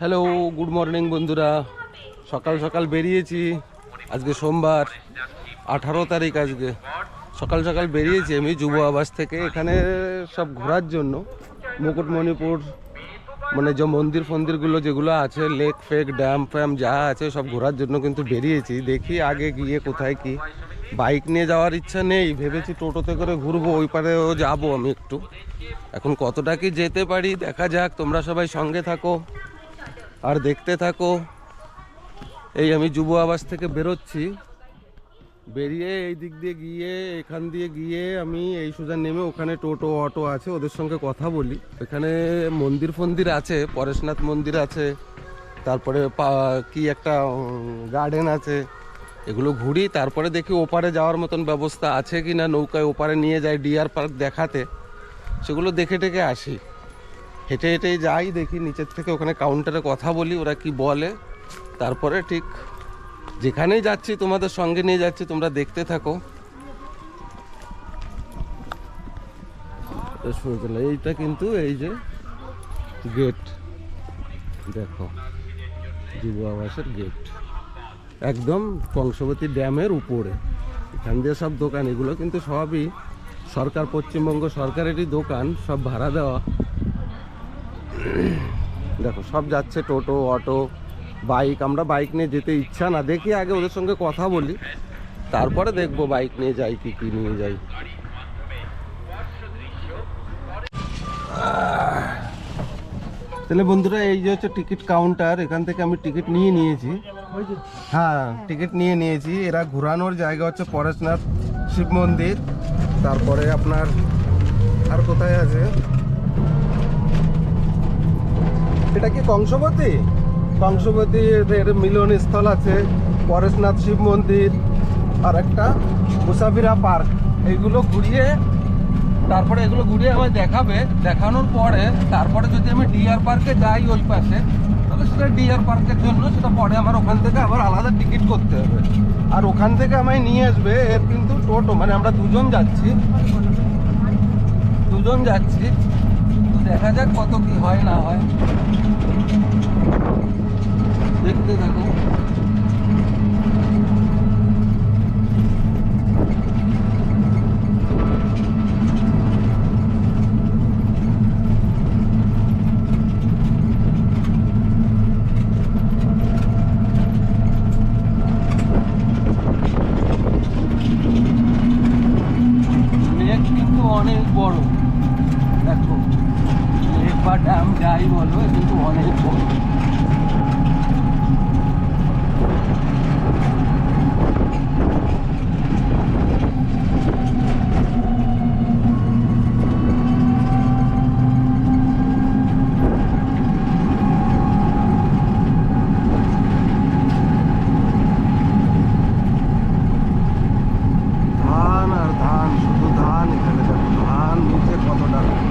Hello good morning বন্ধুরা। সকাল সকাল বেরিয়েছি। আজকে সোমবার, আঠারো তারিখ আজকে। সকাল সকাল বেরিয়েছি আমি যুব আবাস থেকে। এখানে সব ঘোরার জন্য। মুকুটমণিপুর মানে যে মন্দির ফন্দিরগুলো যেগুলো আছে লেক ফেক ড্যাম ফ্যাম যা আছে, সব ঘোরার জন্য কিন্তু বেরিয়েছি। দেখি আগে গিয়ে কোথায় কি। বাইক নিয়ে যাওয়ার ইচ্ছা নেই। ভেবেছি টোটোতে করে ঘুরবো, ওই পারেও যাব আমি একটু। এখন কতটা কি যেতে পারি, দেখা যাক। তোমরা সবাই সঙ্গে থাকো। আর দেখতে থাকো, এই আমি যুব আবাস থেকে বেরোচ্ছি। বেরিয়ে এই দিক দিয়ে গিয়ে, এখান দিয়ে গিয়ে আমি এই সোজা নেমে ওখানে টোটো, অটো আছে, ওদের সঙ্গে কথা বলি। এখানে মন্দির ফন্দির আছে, পরেশনাথ মন্দির আছে, তারপরে কি একটা গার্ডেন আছে। এগুলো ঘুরি, তারপরে দেখি ওপারে যাওয়ার মতন ব্যবস্থা আছে কি না নৌকায় ওপারে নিয়ে যায় ডিয়ার পার্ক দেখাতে। সেগুলো দেখে টেকে আসি। হেঁটে হেঁটে যাই, দেখি নিচের থেকে ওখানে কাউন্টারে কথা বলি, ওরা কি বলে। তারপরে ঠিক যেখানেই যাচ্ছি, তোমাদের সঙ্গে নিয়ে যাচ্ছি, তোমরা দেখতে থাকো। এইটা কিন্তু এই যে গেট দেখো, যুব আবাসের গেট একদম কংসবতী ড্যামের উপরে। এখান দিয়ে সব দোকান, এগুলো কিন্তু সবই সরকার, পশ্চিমবঙ্গ সরকারেরই দোকান, সব ভাড়া দেওয়া। দেখো, সব যাচ্ছে, টোটো, অটো, বাইক, আমরা বাইক নিয়ে যেতে ইচ্ছা না। দেখি আগে ওদের সঙ্গে কথা বলি, তারপরে দেখব বাইক নিয়ে যাই কি কি নিয়ে যাই। তাহলে বন্ধুরা, এই যে হচ্ছে টিকিট কাউন্টার, এখান থেকে আমি টিকিট নিয়ে নিয়েছি। হ্যাঁ টিকিট নিয়ে নিয়েছি। এরা ঘোরানোর জায়গা হচ্ছে পরেশনাথ শিব মন্দির, তারপরে আপনার আর কোথায় আছে? এটা কি কংসবতী? কংসবতী এর মিলন স্থল আছে, পরেশনাথ শিব মন্দির আর একটা মুসাফিরা পার্ক। এইগুলো ঘুরিয়ে, তারপরে এগুলো ঘুরিয়ে আমায় দেখাবে। দেখানোর পরে, তারপরে যদি আমি ডিয়ার পার্কে যাই ওই পাশে, তাহলে সেটা ডিয়ার পার্কের জন্য সেটা পরে আমার ওখান থেকে আবার আলাদা টিকিট করতে হবে। আর ওখান থেকে আমায় নিয়ে আসবে, এর কিন্তু টোটো মানে আমরা দুজন যাচ্ছি। দুজন যাচ্ছি। দেখা যাক কত কি হয় না হয়। দেখতে থাকো লেক কিন্তু অনেক বড় দেখো লেক বা ড্যাম যাই বলো কিন্তু অনেক বড় ধান আর ধান শুধু ধান এখানে দেখো ধান নিচে কতটা নিচে।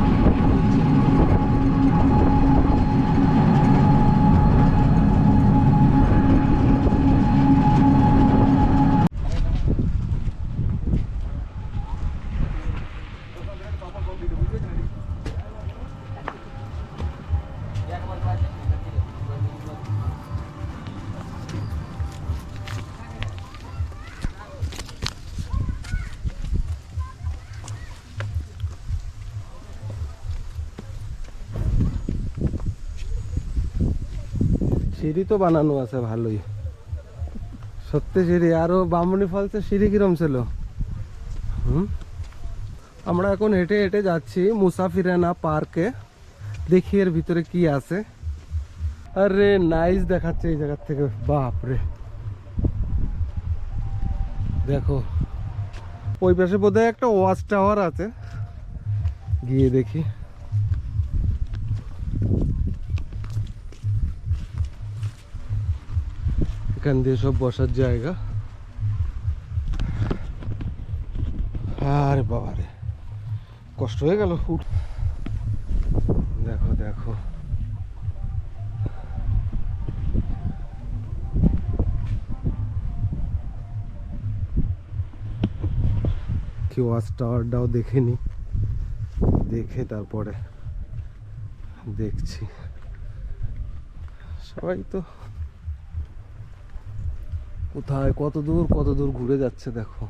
সিঁড়ি তো বানানো আছে ভালোই। সত্যি সিঁড়ি, আরও বামনি ফলসের সিঁড়ি কিরম ছিল? হুম? আমরা এখন হেঁটে হেঁটে যাচ্ছি মুসাফিরানা পার্কে। দেখি এর ভিতরে কি আছে। আরে নাইস দেখাচ্ছে এই জায়গার থেকে বাপ রে দেখো, ওই পাশে বোধহয় একটা ওয়াচ টাওয়ার আছে। গিয়ে দেখি। এখান দিয়ে সব বসার জায়গা। আরে বাবারে, কষ্ট হয়ে গেল উঠ দেখো দেখো। কি ওয়াচ টাওয়ারটাও দেখেনি। দেখে তারপরে দেখছি। সবাই তো কোথায়? কত দূর? কত দূর ঘুরে যাচ্ছে দেখো।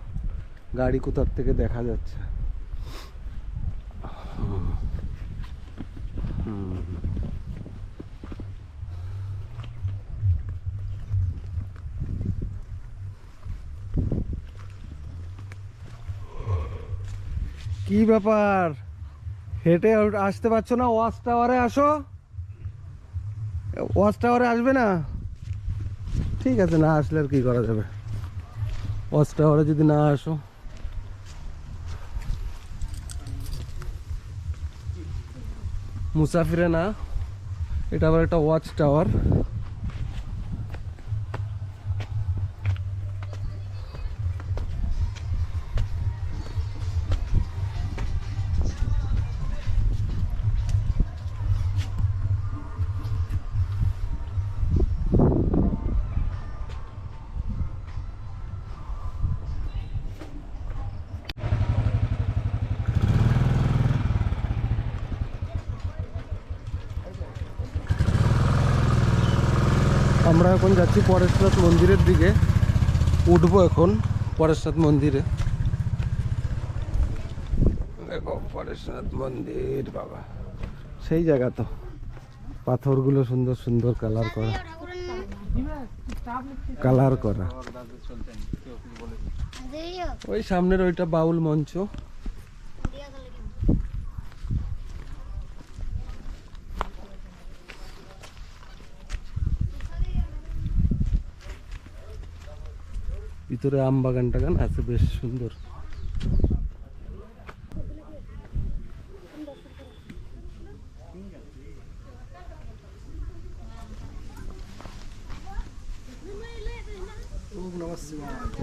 গাড়ি কোথার থেকে দেখা যাচ্ছে। কি ব্যাপার? হেঁটে আসতে পারছ না? ওয়াচ টাওয়ারে আসো। ওয়াচ টাওয়ারে আসবে না? ঠিক আছে, না আসলে আর কি করা যাবে? ওয়াচ টাওয়ারে যদি না আসো। মুসাফিরে না, এটা আবার একটা ওয়াচ টাওয়ার আমরা এখন যাচ্ছি পরেশনাথ মন্দিরের দিকে। উঠবো এখন পরেশনাথ মন্দিরে। দেখো পরেশনাথ মন্দির বাবা। সেই জায়গা তো। পাথরগুলো সুন্দর সুন্দর কালার করা। কালার করা। ওই সামনের ওইটা বাউল মঞ্চ। ভিতরে আম বাগান টাগান আছে বেশ সুন্দর।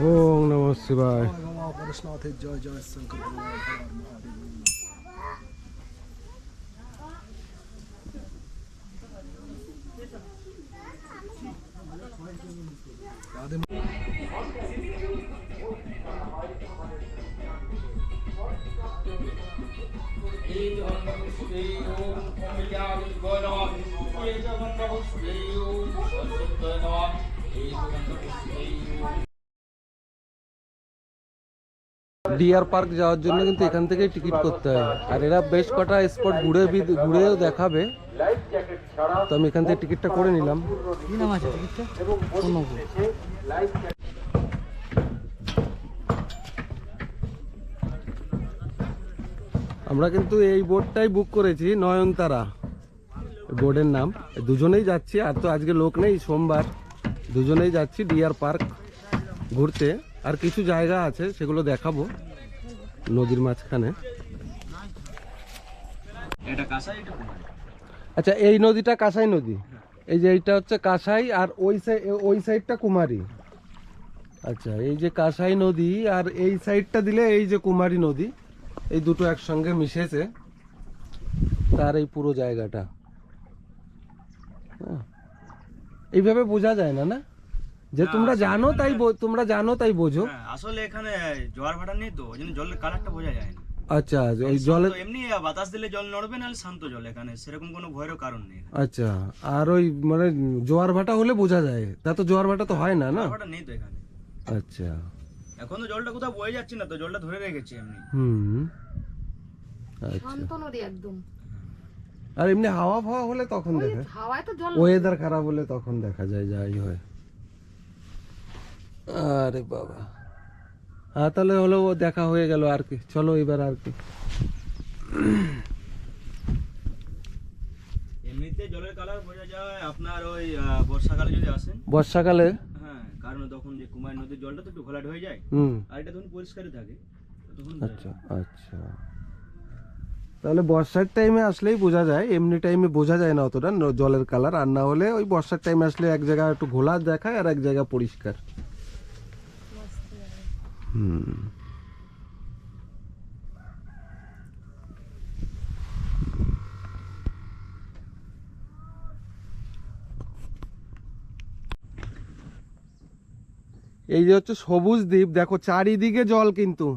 ওম নমঃ শিবায়। জয় জয় শঙ্কর ডিয়ার পার্ক যাওয়ার জন্য কিন্তু এখান থেকেই টিকিট করতে হয়। আর এরা বেশ কটা স্পট ঘুরে ঘুরেও দেখাবে। তো আমি এখান থেকে টিকিটটা করে নিলাম। আমরা কিন্তু এই বোর্ডটাই বুক করেছি নয়নতারা। বোর্ডের নাম। দুজনেই যাচ্ছি আর তো আজকে লোক নেই সোমবার। দুজনেই যাচ্ছি ডিয়ার পার্ক ঘুরতে। আর কিছু জায়গা আছে সেগুলো দেখাবো নদীর মাঝখানে। আচ্ছা এই নদীটা কাঁসাই নদী। এই যে এইটা হচ্ছে কাঁসাই আর ওই ওই সাইডটা কুমারী। আচ্ছা এই যে কাঁসাই নদী আর এই সাইডটা দিলে এই যে কুমারী নদী এই দুটো একসঙ্গে মিশেছে। তার এই পুরো জায়গাটা। হ্যাঁ। এইভাবে বোঝা যায় না না? যে তোমরা জানো তাই তোমরা জানো তাই বোঝো। হ্যাঁ, আসলে এখানে জোয়ার ভাটা নেই তো ওই জন্য জলের কালারটা বোঝা যায় না আচ্ছা ওই জলে এমনি বাতাস দিলে জল নড়বে নাহলে শান্ত জল এখানে সেরকম কোনো ভয়েরও কারণ নেই। আচ্ছা আর ওই মানে জোয়ার ভাটা হলে বোঝা যায় তা তো জোয়ার ভাটা তো হয় না না? ভাটা নেই তো এখানে। আচ্ছা। এখন তো জলটা কোথাও বয়ে যাচ্ছে না তো জলটা ধরে রেখেছে এমনি হুম। আচ্ছা। শান্ত নদী একদম। আর এমনি হাওয়া ফাওয়া হলে তখন দেখা হাওয়ায় তো জল ওয়েদার খারাপ হলে তখন দেখা যায় যাই হয়। আরে বাবা। হ্যাঁ তাহলে হলো ও দেখা হয়ে গেল আর কি। চলো এবার আর কি। এমনিতে জলের কালার বোঝা যায় আপনার ওই বর্ষাকালে যদি আসেন। বর্ষাকালে? হ্যাঁ কারণ তখন যে কুমার নদীর জলটা তো একটু ঘোলাট হয়ে যায়। হুম। আর এটা তখন পরিষ্কারই থাকে। তখন আচ্ছা আচ্ছা। তাহলে বর্ষার টাইমে আসলেই বোঝা যায়। এমনি টাইমে বোঝা যায় না অতটা জলের কালার। আর না হলে ওই বর্ষার টাইমে আসলে এক জায়গায় একটু ঘোলা দেখায় আর এক জায়গা পরিষ্কার। হুম এই যে হচ্ছে সবুজ দ্বীপ, দেখো চারিদিকে জল কিন্তু।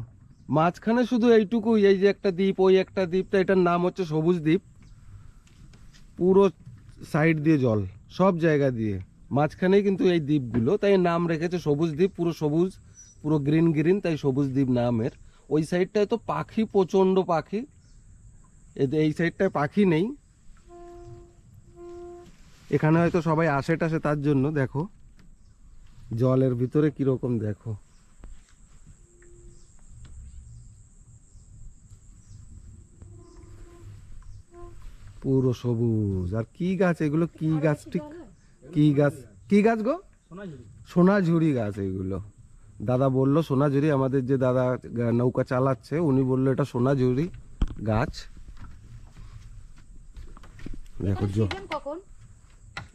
মাঝখানে শুধু এইটুকুই, এই যে একটা দ্বীপ, ওই একটা দ্বীপ, তা এটার নাম হচ্ছে সবুজ দ্বীপ। পুরো সাইড দিয়ে জল, সব জায়গা দিয়ে। মাঝখানেই কিন্তু এই দ্বীপগুলো, তাই নাম রেখেছে সবুজ দ্বীপ, পুরো সবুজ। পুরো গ্রিন গ্রিন তাই সবুজ দ্বীপ নামের। ওই সাইডটায় তো পাখি প্রচণ্ড পাখি। এতে- এই সাইডটায় পাখি নেই। এখানে হয়তো সবাই আসে টাসে তার জন্য দেখো। জলের ভিতরে কীরকম দেখো। পুরো সবুজ। আর কি গাছ এগুলো? কি গাছ ঠিক কি গাছ? কি গাছ গো? সোনাঝুরি গাছ এগুলো। দাদা বলল সোনাঝুরি আমাদের যে দাদা নৌকা চালাচ্ছে উনি বলল এটা সোনাঝুরি গাছ। দেখো জো কখন?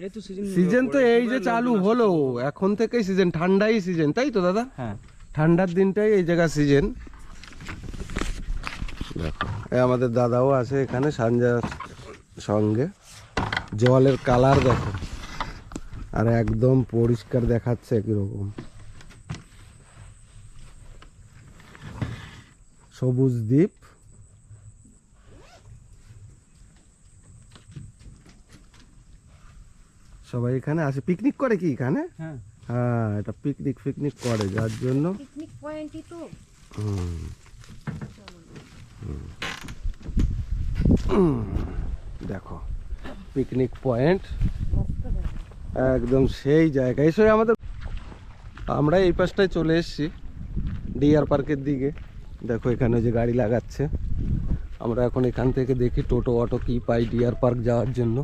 এই তো সিজন সিজন তো এই যে চালু হলো এখন থেকেই সিজন ঠান্ডাই সিজন তাই তো দাদা? হ্যাঁ। ঠান্ডার দিনটাই এই জায়গা সিজন দেখো আমাদের দাদাও আছে এখানে সানজার সঙ্গে। জলের কালার দেখো আর একদম পরিষ্কার দেখাচ্ছে কীরকম সবুজ দ্বীপ। সবাই এখানে আসে। পিকনিক করে কি এখানে? হ্যাঁ। হ্যাঁ এটা পিকনিক ফিকনিক করে যার জন্য পিকনিক পয়েন্টই তো। হুম। হুম। দেখো পিকনিক পয়েন্ট একদম সেই জায়গা। এসে আমাদের আমরা এই পাশটায় চলে এসেছি ডিয়ার পার্কের দিকে। দেখো এখানে যে গাড়ি লাগাচ্ছে। আমরা এখন এখান থেকে দেখি টোটো অটো কি পাই ডিয়ার পার্ক যাওয়ার জন্য।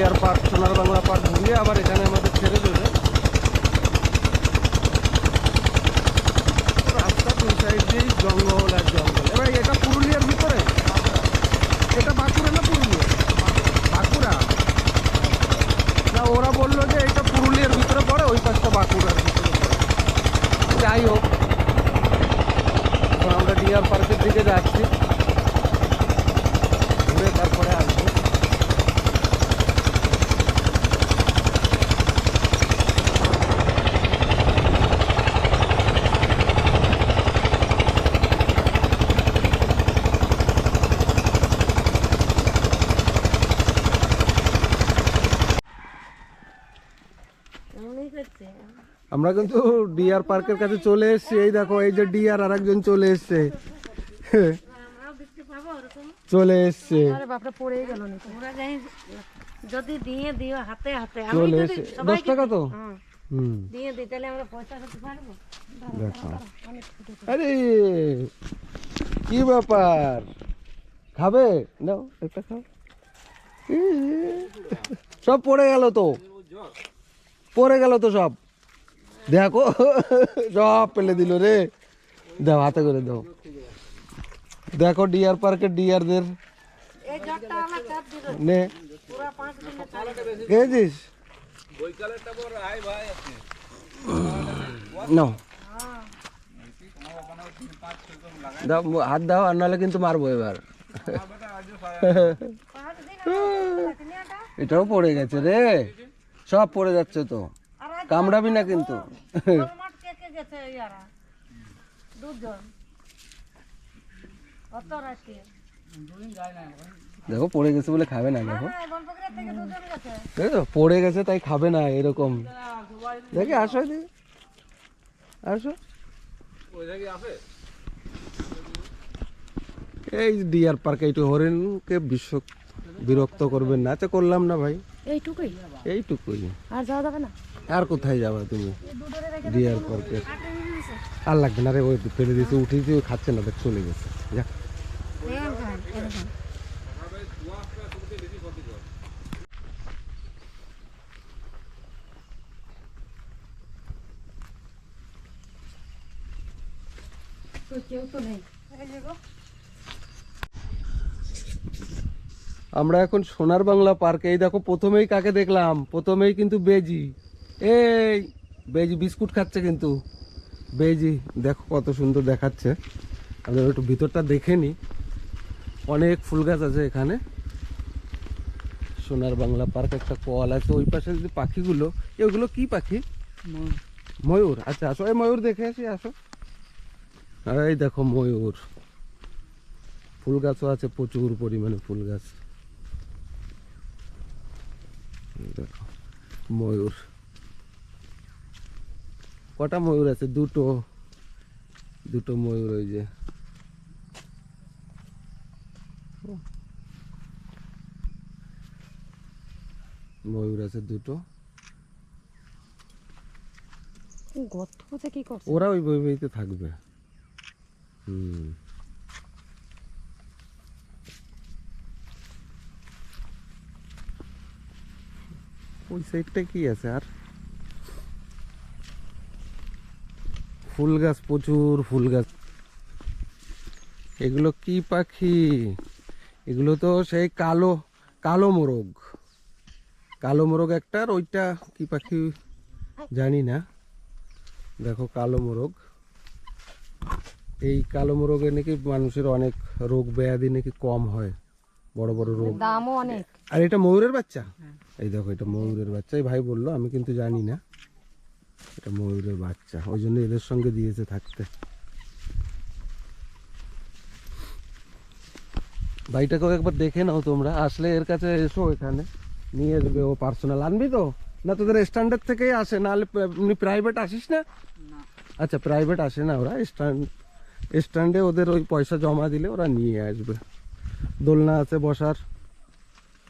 ডিআর পার্ক সোনার বাংলা পার্ক ঘুরিয়ে আবার এখানে আমাদের ছেড়ে দেবে। রাস্তা দুই সাইড দিয়েই জঙ্গল আর জঙ্গল। এবার এটা পুরুলিয়ার ভিতরে? এটা বাঁকুড়া না পুরুলিয়া? বাঁকুড়া। না, ওরা বলল যে এটা পুরুলিয়ার ভিতরে পড়ে, ওই পাশটা বাঁকুড়ার ভিতরে যাই হোক আমরা ডিয়ার পার্কের দিকে যাচ্ছি ঘুরে তারপরে আসব এমনই করছে আমরা কিন্তু ডিয়ার পার্কের কাছে চলে এসেছি। এই দেখো এই যে ডিয়ার আর একজন চলে এসছে। চলে এসছে। যদি দিয়ে দিও হাতে হাতে। চলে যদি এসছে। দশ টাকা তো? হুম, হুম। দিয়ে দিই তাহলে আমরা পয়সা করতে পারব? দেখো। আরে কি ব্যাপার? খাবে? নাও একটা খাও। সব পড়ে গেল তো? পড়ে গেল তো সব? দেখো সব ফেলে দিল রে। দাও হাতে করে দাও। দেখো ডিয়ার পার্কের ডিয়ারদের। নে। খেয়েছিস? নাও। দাও, হাত দাও, আর নাহলে কিন্তু মারবো এবার। এটাও পড়ে গেছে রে। সব পড়ে যাচ্ছে তো। কামড়াবি না কিন্তু। মাঠ কে কে গেছে ইয়ারা? দুজন। অত রাশি? দেখো পড়ে গেছে বলে খাবে না দেখো। হ্যাঁ বনপকড়া থেকে দুজন গেছে। দেখো পড়ে গেছে তাই খাবে না এরকম। দেখি আসো এদিকে। আসো। এই ডিয়ার পার্কে একটু হরিণকে বিশ্ব বিরক্ত করবেন না। তো করলাম না ভাই। এইটুকুই। এইটুকুই। আর যাওয়া যাবে না? আর কোথায় যাবা তুমি? ডিয়ার পার্কে আর লাগবে না রে, ওই ফেলে দিয়েছে উঠে দিয়ে খাচ্ছে না, দেখ, চলে গেছে। যাক আমরা এখন সোনার বাংলা পার্কে, এই দেখো, প্রথমেই কাকে দেখলাম? প্রথমেই কিন্তু বেজি। এই বেজি বিস্কুট খাচ্ছে কিন্তু। বেজি দেখো কত সুন্দর দেখাচ্ছে। আমরা একটু ভিতরটা দেখে নিই অনেক ফুল গাছ আছে এখানে। সোনার বাংলা পার্ক একটা কল আছে। ওই পাশে যদি পাখিগুলো এগুলো কি পাখি? ময়ূর। আচ্ছা আসো। এই ময়ূর দেখে আসি আসো। এই দেখো ময়ূর। ফুল গাছও আছে প্রচুর পরিমাণে ফুল গাছ। দেখো ময়ূর। কটা ময়ূর আছে? দুটো। দুটো ময়ূর ওই যে। ময়ূর আছে দুটো। গর্ত কি করছে? ওরা ওই বই বইতে থাকবে। হুম। ওই সাইডটা কি আছে আর? ফুল গাছ প্রচুর ফুল গাছ। এগুলো কি পাখি? এগুলো তো সেই কালো কালো মোরগ। কালো মোরগ একটা আর ওইটা কি পাখি জানি না। দেখো কালো মোরগ। এই কালো মোরগে নাকি মানুষের অনেক রোগ ব্যাধি নাকি কম হয়। বড় বড় রোগ। দামও অনেক। আর এটা ময়ূরের বাচ্চা? এই দেখো এটা ময়ূরের বাচ্চা। এই ভাই বলল আমি কিন্তু জানি না। এটা ময়ূরের বাচ্চা। ওই জন্য এদের সঙ্গে দিয়েছে থাকতে। ভাইটাকেও একবার দেখে নাও তোমরা। আসলে এর কাছে এসো এখানে। নিয়ে যাবে ও পার্সোনাল আনবি তো? না তোদের স্ট্যান্ডার্ড থেকেই আসে। নাহলে এমনি প্রাইভেট আসিস না? আচ্ছা প্রাইভেট আসে না ওরা। স্ট্যান্ড স্ট্যান্ডে ওদের ওই পয়সা জমা দিলে ওরা নিয়ে আসবে। দোলনা আছে বসার।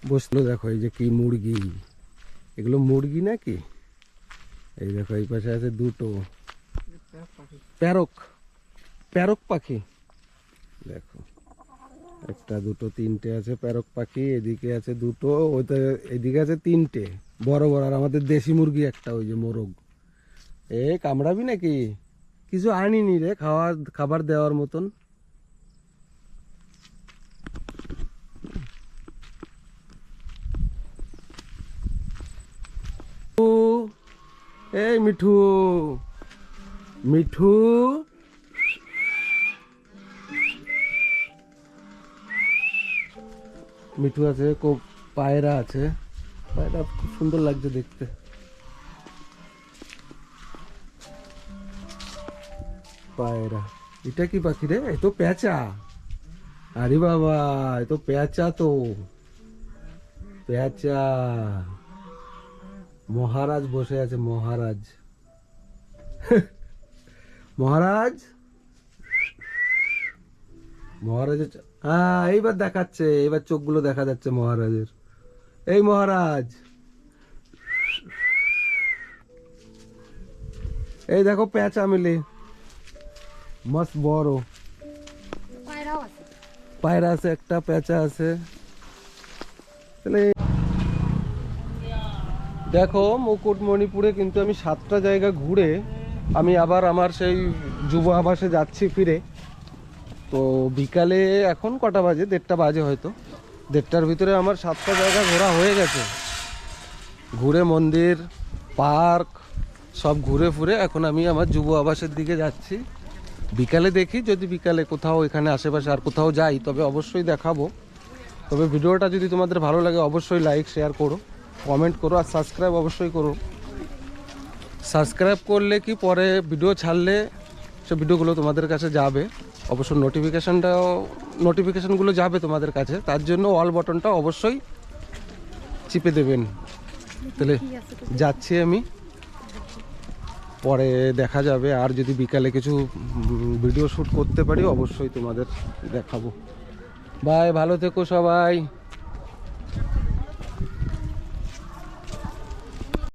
বসল দেখো এই যে কি মুরগি। এগুলো মুরগি নাকি? এই দেখো এই পাশে আছে দুটো। প্যারক প্যারক পাখি। দেখো একটা দুটো তিনটে আছে প্যারক পাখি এদিকে আছে দুটো ওইতে এদিকে আছে তিনটে। বড় বড় আর আমাদের দেশি মুরগি একটা ওই যে মোরগ। এ কামড়াবি নাকি? কিছু আনিনি রে খাওয়ার খাবার দেওয়ার মতন। ও, এই মিঠু মিঠু মিঠু আছে খুব পায়রা আছে পায়রা খুব সুন্দর লাগছে দেখতে পায়রা এটা কি পাখি রে এ তো পেঁচা আরে বাবা এ তো পেঁচা তো পেঁচা মহারাজ বসে আছে মহারাজ। মহারাজ? মহারাজের হ্যাঁ এইবার দেখাচ্ছে এবার চোখগুলো দেখা যাচ্ছে মহারাজের। এই মহারাজ। এই দেখো পেঁচা মিলে মস্ত বড়। পায়রা আছে একটা পেঁচা আছে। তাহলে দেখো, মুকুটমণিপুরে কিন্তু আমি সাতটা জায়গা ঘুরে আমি আবার আমার সেই যুব আবাসে যাচ্ছি ফিরে। তো বিকালে এখন কটা বাজে? দেড়টা বাজে হয়তো। দেড়টার ভিতরে আমার সাতটা জায়গা ঘোরা হয়ে গেছে। ঘুরে মন্দির, পার্ক, সব ঘুরে ফুরে এখন আমি আমার যুব আবাসের দিকে যাচ্ছি। বিকালে দেখি, যদি বিকালে কোথাও এখানে আশেপাশে আর কোথাও যাই, তবে অবশ্যই দেখাবো। তবে ভিডিওটা যদি তোমাদের ভালো লাগে, অবশ্যই লাইক শেয়ার করো। কমেন্ট করো আর সাবস্ক্রাইব অবশ্যই করো। সাবস্ক্রাইব করলে কি পরে ভিডিও ছাড়লে সে ভিডিওগুলো তোমাদের কাছে যাবে। অবশ্য নোটিফিকেশানটাও নোটিফিকেশানগুলো যাবে তোমাদের কাছে। তার জন্য অল বটনটা অবশ্যই চিপে দেবেন। তাহলে? যাচ্ছি আমি। পরে দেখা যাবে। আর যদি বিকালে কিছু ভিডিও শ্যুট করতে পারি, অবশ্যই তোমাদের দেখাবো। বাই ভালো থেকো সবাই।